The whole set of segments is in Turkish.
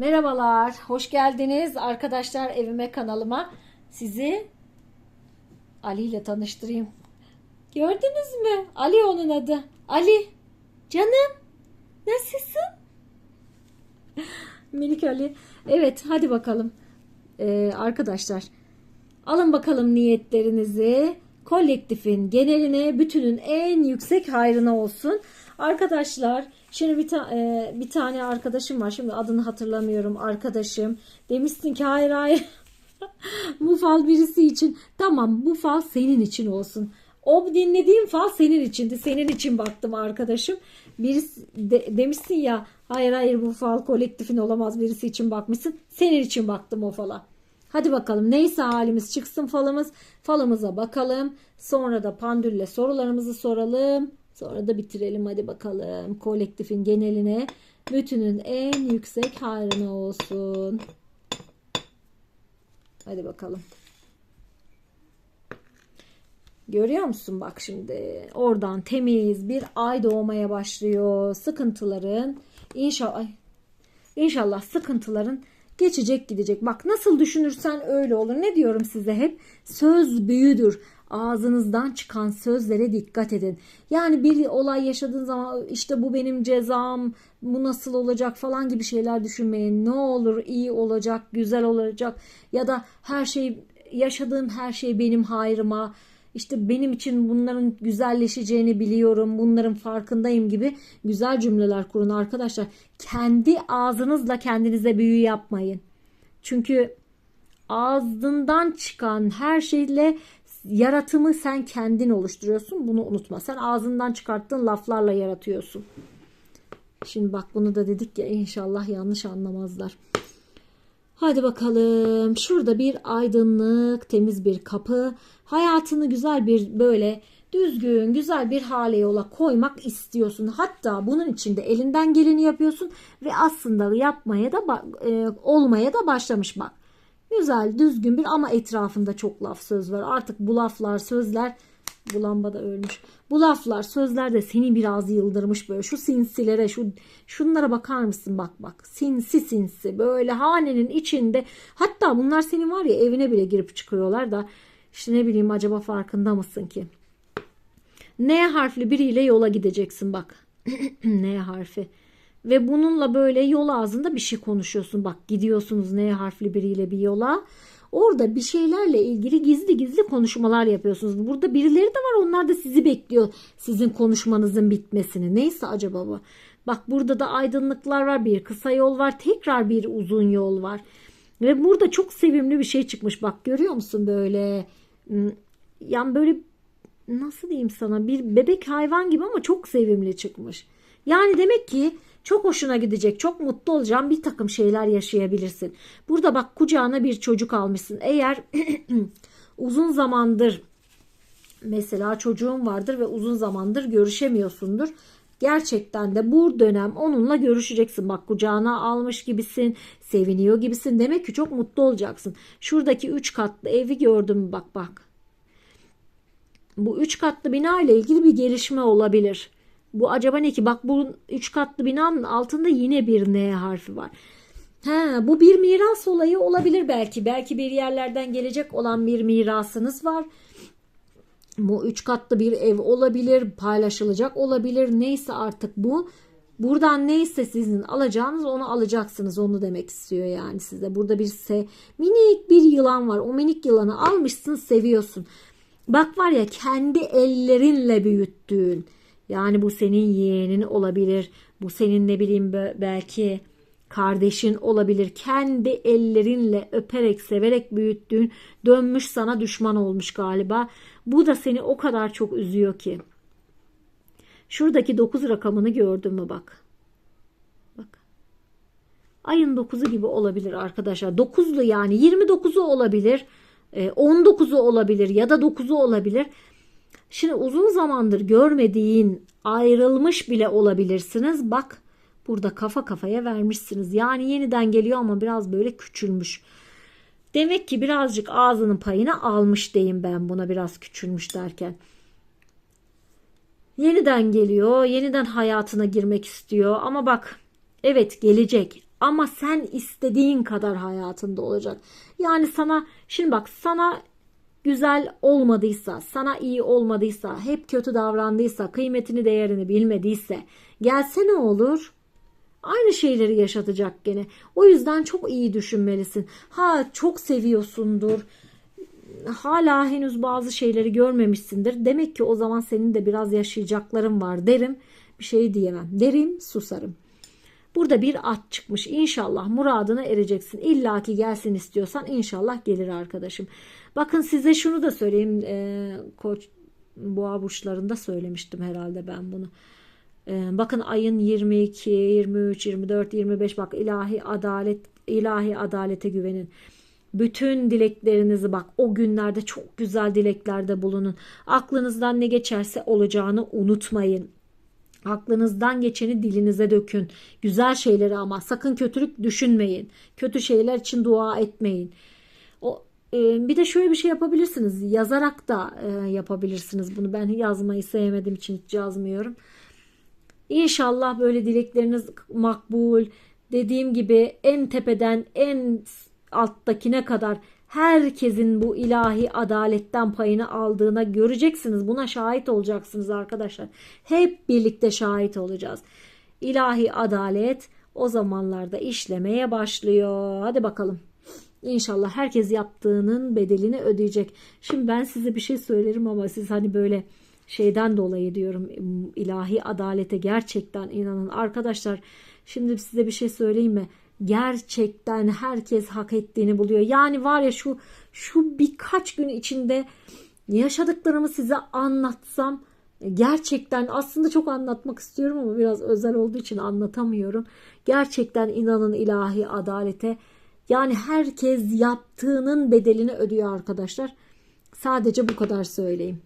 Merhabalar, hoş geldiniz arkadaşlar evime kanalıma. Sizi Ali ile tanıştırayım. Gördünüz mü? Ali onun adı. Ali, canım, nasılsın? Minik Ali. Evet, hadi bakalım. Ee, arkadaşlar, alın bakalım niyetlerinizi. Kolektifin geneline, bütünün en yüksek hayrına olsun. Arkadaşlar, şimdi bir, ta- e, bir tane arkadaşım var. Şimdi adını hatırlamıyorum arkadaşım. Demişsin ki hayır hayır. bu fal birisi için. Tamam bu fal senin için olsun. O dinlediğim fal senin içindi. Senin için baktım arkadaşım. Birisi de- demişsin ya hayır hayır bu fal kolektifin olamaz birisi için bakmışsın. Senin için baktım o fala. Hadi bakalım neyse halimiz çıksın falımız. Falımıza bakalım. Sonra da pandülle sorularımızı soralım. Sonra da bitirelim hadi bakalım. Kolektifin geneline bütünün en yüksek hayrına olsun. Hadi bakalım. Görüyor musun bak şimdi oradan temiz bir ay doğmaya başlıyor. Sıkıntıların inşallah inşallah sıkıntıların geçecek gidecek. Bak nasıl düşünürsen öyle olur. Ne diyorum size hep? Söz büyüdür. Ağzınızdan çıkan sözlere dikkat edin. Yani bir olay yaşadığın zaman işte bu benim cezam, bu nasıl olacak falan gibi şeyler düşünmeyin. Ne olur iyi olacak, güzel olacak ya da her şey yaşadığım her şey benim hayrıma. İşte benim için bunların güzelleşeceğini biliyorum, bunların farkındayım gibi güzel cümleler kurun arkadaşlar. Kendi ağzınızla kendinize büyü yapmayın. Çünkü ağzından çıkan her şeyle yaratımı sen kendin oluşturuyorsun. Bunu unutma. Sen ağzından çıkarttığın laflarla yaratıyorsun. Şimdi bak bunu da dedik ya inşallah yanlış anlamazlar. Hadi bakalım. Şurada bir aydınlık, temiz bir kapı. Hayatını güzel bir böyle düzgün, güzel bir hale yola koymak istiyorsun. Hatta bunun için de elinden geleni yapıyorsun ve aslında yapmaya da e, olmaya da başlamış bak. Güzel, düzgün bir ama etrafında çok laf söz var. Artık bu laflar, sözler bu lamba da ölmüş. Bu laflar, sözler de seni biraz yıldırmış böyle. Şu sinsilere, şu şunlara bakar mısın? Bak bak. Sinsi sinsi. Böyle hanenin içinde. Hatta bunlar senin var ya evine bile girip çıkıyorlar da işte ne bileyim acaba farkında mısın ki? N harfli biriyle yola gideceksin bak. N harfi. Ve bununla böyle yol ağzında bir şey konuşuyorsun. Bak gidiyorsunuz N harfli biriyle bir yola. Orada bir şeylerle ilgili gizli gizli konuşmalar yapıyorsunuz. Burada birileri de var onlar da sizi bekliyor. Sizin konuşmanızın bitmesini. Neyse acaba bu? Bak burada da aydınlıklar var. Bir kısa yol var. Tekrar bir uzun yol var. Ve burada çok sevimli bir şey çıkmış. Bak görüyor musun böyle? Hmm, Yani böyle nasıl diyeyim sana bir bebek hayvan gibi ama çok sevimli çıkmış. Yani demek ki çok hoşuna gidecek, çok mutlu olacağın bir takım şeyler yaşayabilirsin. Burada bak kucağına bir çocuk almışsın. Eğer uzun zamandır mesela çocuğun vardır ve uzun zamandır görüşemiyorsundur. Gerçekten de bu dönem onunla görüşeceksin. Bak kucağına almış gibisin, seviniyor gibisin. Demek ki çok mutlu olacaksın. Şuradaki üç katlı evi gördün mü? Bak bak. Bu üç katlı bina ile ilgili bir gelişme olabilir. Bu acaba ne ki? Bak bu üç katlı binanın altında yine bir N harfi var. Ha, bu bir miras olayı olabilir belki. Belki bir yerlerden gelecek olan bir mirasınız var. Bu üç katlı bir ev olabilir, paylaşılacak olabilir. Neyse artık bu. Buradan neyse sizin alacağınız onu alacaksınız. Onu demek istiyor yani size. Burada bir se minik bir yılan var. O minik yılanı almışsın, seviyorsun. Bak var ya kendi ellerinle büyüttüğün. Yani bu senin yeğenin olabilir. Bu senin ne bileyim belki kardeşin olabilir. Kendi ellerinle öperek, severek büyüttüğün dönmüş sana düşman olmuş galiba. Bu da seni o kadar çok üzüyor ki. Şuradaki 9 rakamını gördün mü bak. Bak. Ayın 9'u gibi olabilir arkadaşlar. 9'lu yani 29'u olabilir. 19'u olabilir ya da 9'u olabilir. Şimdi uzun zamandır görmediğin ayrılmış bile olabilirsiniz. Bak burada kafa kafaya vermişsiniz. Yani yeniden geliyor ama biraz böyle küçülmüş. Demek ki birazcık ağzının payını almış diyeyim ben buna biraz küçülmüş derken. Yeniden geliyor, yeniden hayatına girmek istiyor ama bak evet gelecek ama sen istediğin kadar hayatında olacak. Yani sana şimdi bak sana güzel olmadıysa, sana iyi olmadıysa, hep kötü davrandıysa, kıymetini değerini bilmediyse gelse ne olur? Aynı şeyleri yaşatacak gene. O yüzden çok iyi düşünmelisin. Ha çok seviyorsundur. Hala henüz bazı şeyleri görmemişsindir. Demek ki o zaman senin de biraz yaşayacakların var derim. Bir şey diyemem. Derim susarım. Burada bir at çıkmış. İnşallah muradına ereceksin. İlla ki gelsin istiyorsan inşallah gelir arkadaşım. Bakın size şunu da söyleyeyim. E, koç boğa burçlarında söylemiştim herhalde ben bunu. E, bakın ayın 22, 23, 24, 25 bak ilahi adalet ilahi adalete güvenin. Bütün dileklerinizi bak o günlerde çok güzel dileklerde bulunun. Aklınızdan ne geçerse olacağını unutmayın. Aklınızdan geçeni dilinize dökün. Güzel şeyleri ama sakın kötülük düşünmeyin. Kötü şeyler için dua etmeyin. Bir de şöyle bir şey yapabilirsiniz. Yazarak da yapabilirsiniz bunu. Ben yazmayı sevmediğim için hiç yazmıyorum. İnşallah böyle dilekleriniz makbul. Dediğim gibi en tepeden en alttakine kadar herkesin bu ilahi adaletten payını aldığına göreceksiniz. Buna şahit olacaksınız arkadaşlar. Hep birlikte şahit olacağız. İlahi adalet o zamanlarda işlemeye başlıyor. Hadi bakalım. İnşallah herkes yaptığının bedelini ödeyecek. Şimdi ben size bir şey söylerim ama siz hani böyle şeyden dolayı diyorum ilahi adalete gerçekten inanın. Arkadaşlar şimdi size bir şey söyleyeyim mi? gerçekten herkes hak ettiğini buluyor. Yani var ya şu şu birkaç gün içinde yaşadıklarımı size anlatsam gerçekten aslında çok anlatmak istiyorum ama biraz özel olduğu için anlatamıyorum. Gerçekten inanın ilahi adalete. Yani herkes yaptığının bedelini ödüyor arkadaşlar. Sadece bu kadar söyleyeyim.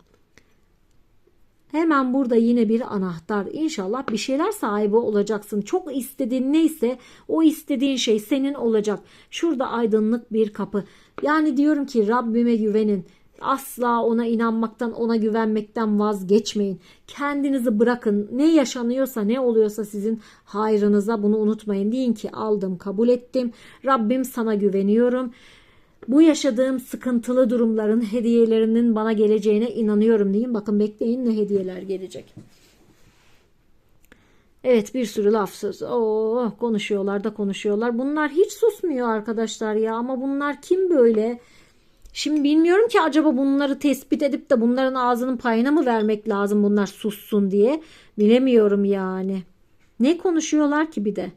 Hemen burada yine bir anahtar. İnşallah bir şeyler sahibi olacaksın. Çok istediğin neyse o istediğin şey senin olacak. Şurada aydınlık bir kapı. Yani diyorum ki Rabbime güvenin. Asla ona inanmaktan, ona güvenmekten vazgeçmeyin. Kendinizi bırakın. Ne yaşanıyorsa, ne oluyorsa sizin hayrınıza bunu unutmayın. Deyin ki aldım, kabul ettim. Rabbim sana güveniyorum. Bu yaşadığım sıkıntılı durumların hediyelerinin bana geleceğine inanıyorum diyeyim. Bakın bekleyin ne hediyeler gelecek. Evet bir sürü laf söz. Oo, konuşuyorlar da konuşuyorlar. Bunlar hiç susmuyor arkadaşlar ya. Ama bunlar kim böyle? Şimdi bilmiyorum ki acaba bunları tespit edip de bunların ağzının payına mı vermek lazım bunlar sussun diye. Bilemiyorum yani. Ne konuşuyorlar ki bir de?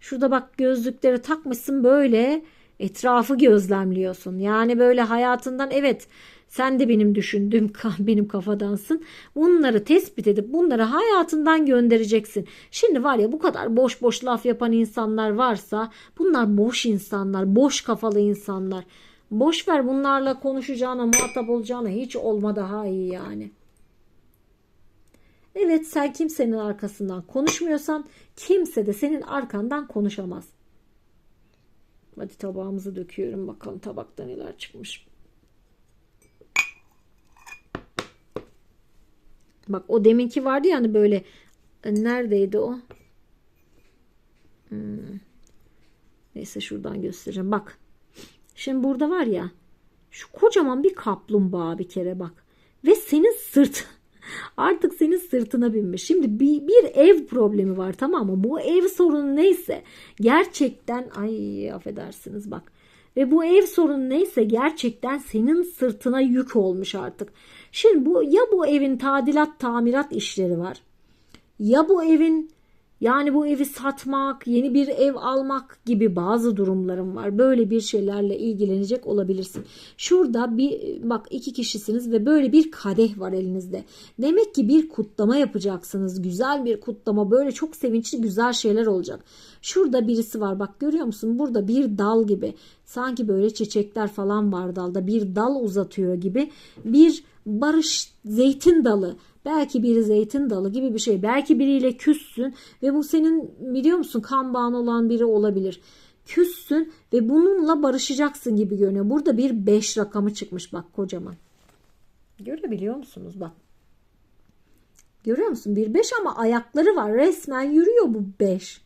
Şurada bak gözlükleri takmışsın böyle etrafı gözlemliyorsun. Yani böyle hayatından evet sen de benim düşündüğüm benim kafadansın. Bunları tespit edip bunları hayatından göndereceksin. Şimdi var ya bu kadar boş boş laf yapan insanlar varsa bunlar boş insanlar, boş kafalı insanlar. Boş ver bunlarla konuşacağına, muhatap olacağına hiç olma daha iyi yani. Evet sen kimsenin arkasından konuşmuyorsan kimse de senin arkandan konuşamaz. Hadi tabağımızı döküyorum bakalım tabakta neler çıkmış. Bak o deminki vardı yani böyle e, neredeydi o? Hmm. Neyse şuradan göstereceğim. Bak. Şimdi burada var ya şu kocaman bir kaplumbağa bir kere bak. Ve senin sırt Artık senin sırtına binmiş. Şimdi bir, bir ev problemi var tamam mı? Bu ev sorunu neyse gerçekten ay affedersiniz bak. Ve bu ev sorunu neyse gerçekten senin sırtına yük olmuş artık. Şimdi bu ya bu evin tadilat tamirat işleri var. Ya bu evin yani bu evi satmak, yeni bir ev almak gibi bazı durumlarım var. Böyle bir şeylerle ilgilenecek olabilirsin. Şurada bir bak iki kişisiniz ve böyle bir kadeh var elinizde. Demek ki bir kutlama yapacaksınız. Güzel bir kutlama. Böyle çok sevinçli güzel şeyler olacak. Şurada birisi var. Bak görüyor musun? Burada bir dal gibi. Sanki böyle çiçekler falan var dalda. Bir dal uzatıyor gibi. Bir barış zeytin dalı Belki bir zeytin dalı gibi bir şey. Belki biriyle küssün ve bu senin biliyor musun kan bağın olan biri olabilir. Küssün ve bununla barışacaksın gibi görünüyor. Burada bir 5 rakamı çıkmış bak kocaman. Görebiliyor musunuz bak. Görüyor musun? Bir 5 ama ayakları var. Resmen yürüyor bu 5.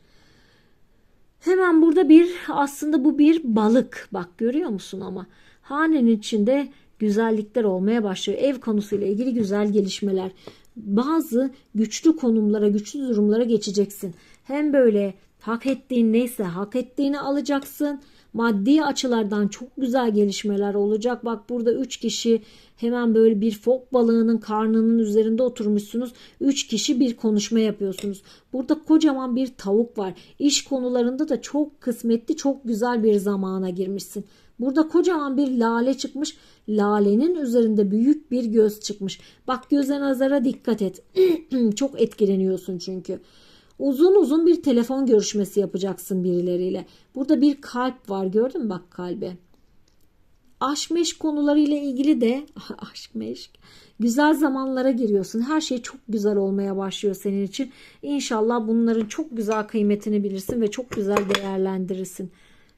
Hemen burada bir aslında bu bir balık. Bak görüyor musun ama hanenin içinde güzellikler olmaya başlıyor. Ev konusuyla ilgili güzel gelişmeler. Bazı güçlü konumlara, güçlü durumlara geçeceksin. Hem böyle hak ettiğin neyse hak ettiğini alacaksın. Maddi açılardan çok güzel gelişmeler olacak. Bak burada 3 kişi hemen böyle bir fok balığının karnının üzerinde oturmuşsunuz. 3 kişi bir konuşma yapıyorsunuz. Burada kocaman bir tavuk var. İş konularında da çok kısmetli, çok güzel bir zamana girmişsin. Burada kocaman bir lale çıkmış. Lalenin üzerinde büyük bir göz çıkmış. Bak göze nazara dikkat et. çok etkileniyorsun çünkü. Uzun uzun bir telefon görüşmesi yapacaksın birileriyle. Burada bir kalp var gördün mü bak kalbe. Aşk meşk konularıyla ilgili de aşk meşk güzel zamanlara giriyorsun. Her şey çok güzel olmaya başlıyor senin için. İnşallah bunların çok güzel kıymetini bilirsin ve çok güzel değerlendirirsin.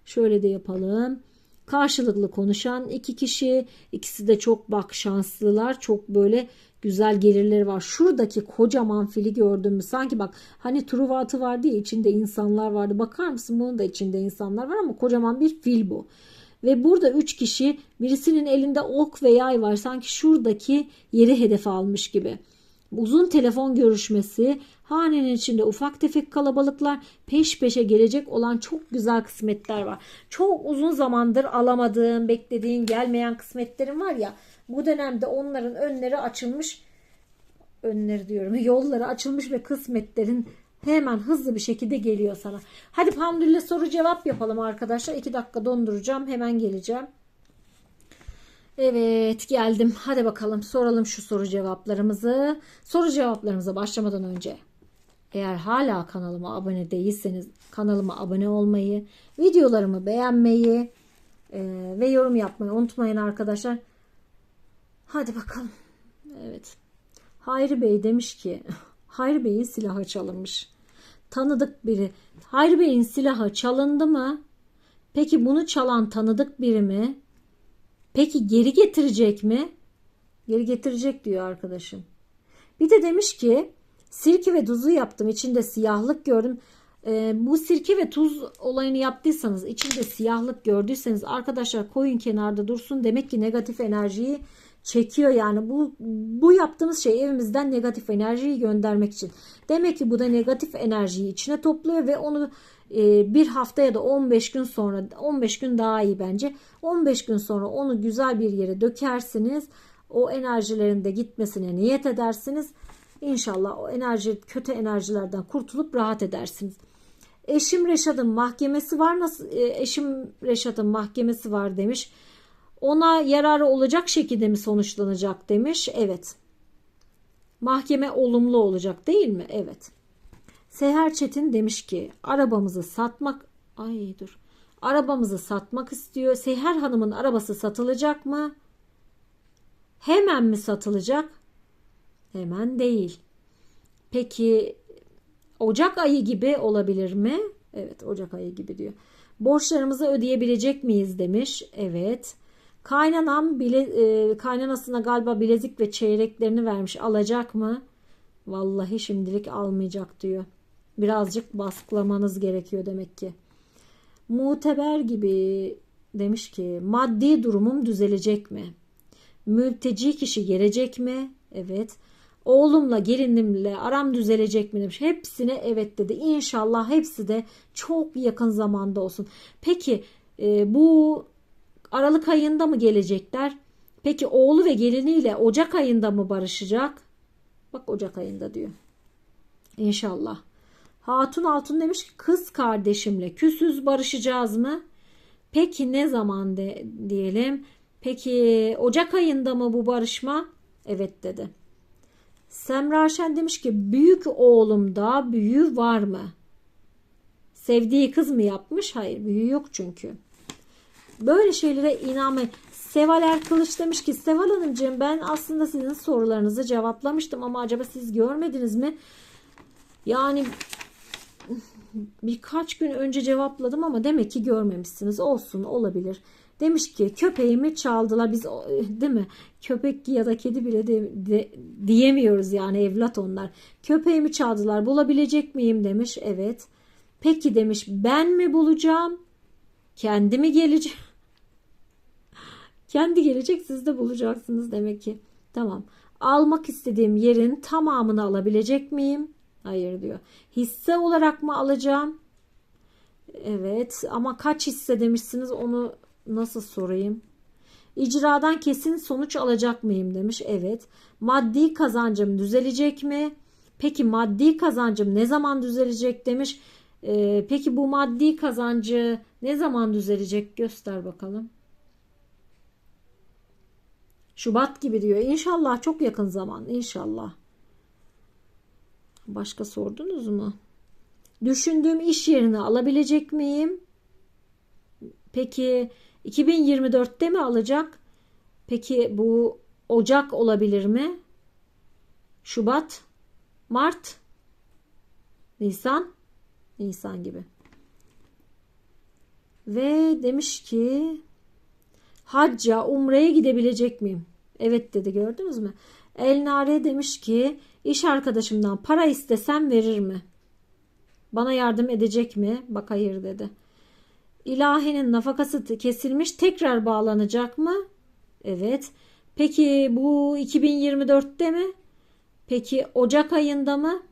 Şöyle de yapalım. Karşılıklı konuşan iki kişi. ikisi de çok bak şanslılar. Çok böyle güzel gelirleri var. Şuradaki kocaman fili gördün mü? Sanki bak hani Truva atı vardı ya içinde insanlar vardı. Bakar mısın bunun da içinde insanlar var ama kocaman bir fil bu. Ve burada üç kişi birisinin elinde ok ve yay var. Sanki şuradaki yeri hedef almış gibi. Uzun telefon görüşmesi, hanenin içinde ufak tefek kalabalıklar, peş peşe gelecek olan çok güzel kısmetler var. Çok uzun zamandır alamadığın, beklediğin, gelmeyen kısmetlerin var ya. Bu dönemde onların önleri açılmış, önleri diyorum, yolları açılmış ve kısmetlerin hemen hızlı bir şekilde geliyor sana. Hadi Pandül'le soru cevap yapalım arkadaşlar. 2 dakika donduracağım. Hemen geleceğim. Evet geldim. Hadi bakalım soralım şu soru cevaplarımızı. Soru cevaplarımıza başlamadan önce eğer hala kanalıma abone değilseniz kanalıma abone olmayı, videolarımı beğenmeyi e, ve yorum yapmayı unutmayın arkadaşlar. Hadi bakalım. Evet. Hayri Bey demiş ki Hayri Bey'in silahı çalınmış. Tanıdık biri. Hayri Bey'in silahı çalındı mı? Peki bunu çalan tanıdık biri mi? Peki geri getirecek mi? Geri getirecek diyor arkadaşım. Bir de demiş ki sirke ve tuzu yaptım. İçinde siyahlık gördüm. Ee, bu sirke ve tuz olayını yaptıysanız içinde siyahlık gördüyseniz arkadaşlar koyun kenarda dursun. Demek ki negatif enerjiyi çekiyor yani bu bu yaptığımız şey evimizden negatif enerjiyi göndermek için. Demek ki bu da negatif enerjiyi içine topluyor ve onu e, bir hafta ya da 15 gün sonra 15 gün daha iyi bence 15 gün sonra onu güzel bir yere dökersiniz o enerjilerin de gitmesine niyet edersiniz İnşallah o enerji kötü enerjilerden kurtulup rahat edersiniz. Eşim Reşat'ın mahkemesi var nasıl e, eşim Reşat'ın mahkemesi var demiş. Ona yararı olacak şekilde mi sonuçlanacak demiş. Evet. Mahkeme olumlu olacak değil mi? Evet. Seher Çetin demiş ki arabamızı satmak ay dur. Arabamızı satmak istiyor. Seher Hanım'ın arabası satılacak mı? Hemen mi satılacak? Hemen değil. Peki Ocak ayı gibi olabilir mi? Evet Ocak ayı gibi diyor. Borçlarımızı ödeyebilecek miyiz demiş. Evet. Kaynanam bile, e, kaynanasına galiba bilezik ve çeyreklerini vermiş. Alacak mı? Vallahi şimdilik almayacak diyor. Birazcık baskılamanız gerekiyor demek ki. Muteber gibi demiş ki maddi durumum düzelecek mi? Mülteci kişi gelecek mi? Evet. Oğlumla gelinimle aram düzelecek mi demiş. Hepsine evet dedi. İnşallah hepsi de çok yakın zamanda olsun. Peki e, bu Aralık ayında mı gelecekler? Peki oğlu ve geliniyle Ocak ayında mı barışacak? Bak Ocak ayında diyor. İnşallah. Hatun Altun demiş ki kız kardeşimle küsüz barışacağız mı? Peki ne zaman de, diyelim? Peki Ocak ayında mı bu barışma? Evet dedi. Semra Şen demiş ki büyük oğlumda büyü var mı? Sevdiği kız mı yapmış? Hayır büyü yok çünkü. Böyle şeylere inanmayın. Seval Erkılıç demiş ki Seval Hanımcığım ben aslında sizin sorularınızı cevaplamıştım ama acaba siz görmediniz mi? Yani birkaç gün önce cevapladım ama demek ki görmemişsiniz. Olsun olabilir. Demiş ki köpeğimi çaldılar. Biz değil mi? Köpek ya da kedi bile de, de, diyemiyoruz yani evlat onlar. Köpeğimi çaldılar. Bulabilecek miyim demiş. Evet. Peki demiş ben mi bulacağım? Kendi mi gelecek? Kendi gelecek siz de bulacaksınız demek ki. Tamam. Almak istediğim yerin tamamını alabilecek miyim? Hayır diyor. Hisse olarak mı alacağım? Evet ama kaç hisse demişsiniz onu nasıl sorayım? İcradan kesin sonuç alacak mıyım demiş. Evet. Maddi kazancım düzelecek mi? Peki maddi kazancım ne zaman düzelecek demiş. Ee, peki bu maddi kazancı ne zaman düzelecek göster bakalım. Şubat gibi diyor. İnşallah çok yakın zaman. İnşallah. Başka sordunuz mu? Düşündüğüm iş yerini alabilecek miyim? Peki 2024'te mi alacak? Peki bu Ocak olabilir mi? Şubat, Mart, Nisan, Nisan gibi. Ve demiş ki hacca, umreye gidebilecek miyim? Evet dedi gördünüz mü? Elnare demiş ki iş arkadaşımdan para istesem verir mi? Bana yardım edecek mi? Bak hayır dedi. İlahinin nafakası kesilmiş tekrar bağlanacak mı? Evet. Peki bu 2024'te mi? Peki Ocak ayında mı?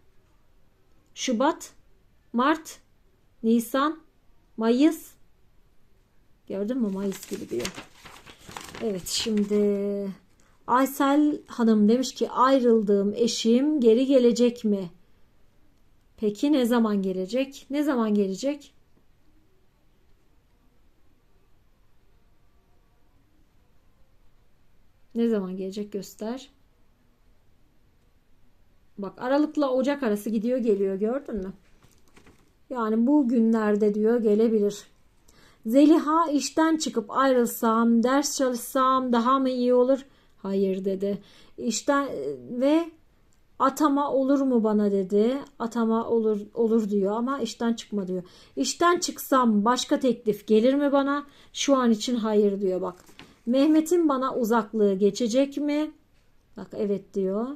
Şubat, Mart, Nisan, Mayıs. Gördün mü Mayıs gibi diyor. Evet şimdi Aysel Hanım demiş ki ayrıldığım eşim geri gelecek mi? Peki ne zaman gelecek? Ne zaman gelecek? Ne zaman gelecek göster. Bak Aralık'la Ocak arası gidiyor geliyor gördün mü? Yani bu günlerde diyor gelebilir. Zeliha işten çıkıp ayrılsam, ders çalışsam daha mı iyi olur? Hayır dedi. İşten ve atama olur mu bana dedi. Atama olur olur diyor ama işten çıkma diyor. İşten çıksam başka teklif gelir mi bana? Şu an için hayır diyor bak. Mehmet'in bana uzaklığı geçecek mi? Bak evet diyor.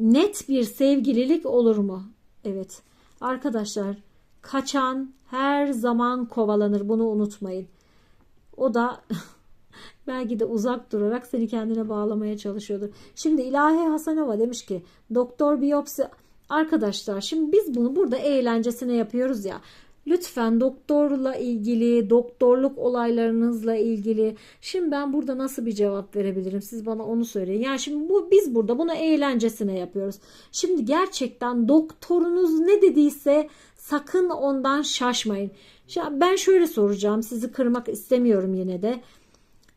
Net bir sevgililik olur mu? Evet. Arkadaşlar kaçan her zaman kovalanır. Bunu unutmayın. O da belki de uzak durarak seni kendine bağlamaya çalışıyordur. Şimdi İlahi Hasanova demiş ki doktor biyopsi arkadaşlar şimdi biz bunu burada eğlencesine yapıyoruz ya. Lütfen doktorla ilgili, doktorluk olaylarınızla ilgili. Şimdi ben burada nasıl bir cevap verebilirim? Siz bana onu söyleyin. Yani şimdi bu biz burada bunu eğlencesine yapıyoruz. Şimdi gerçekten doktorunuz ne dediyse sakın ondan şaşmayın. Ben şöyle soracağım. Sizi kırmak istemiyorum yine de.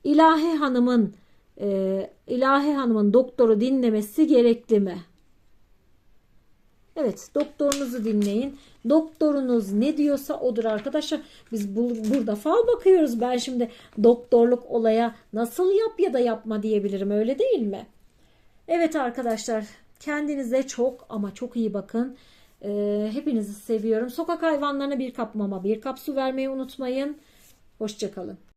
İlahi Hanım'ın e, İlahi Hanım'ın doktoru dinlemesi gerekli mi? Evet, doktorunuzu dinleyin. Doktorunuz ne diyorsa odur arkadaşlar. Biz bu, burada fal bakıyoruz. Ben şimdi doktorluk olaya nasıl yap ya da yapma diyebilirim öyle değil mi? Evet arkadaşlar kendinize çok ama çok iyi bakın. Ee, hepinizi seviyorum. Sokak hayvanlarına bir kap mama bir kap su vermeyi unutmayın. Hoşçakalın.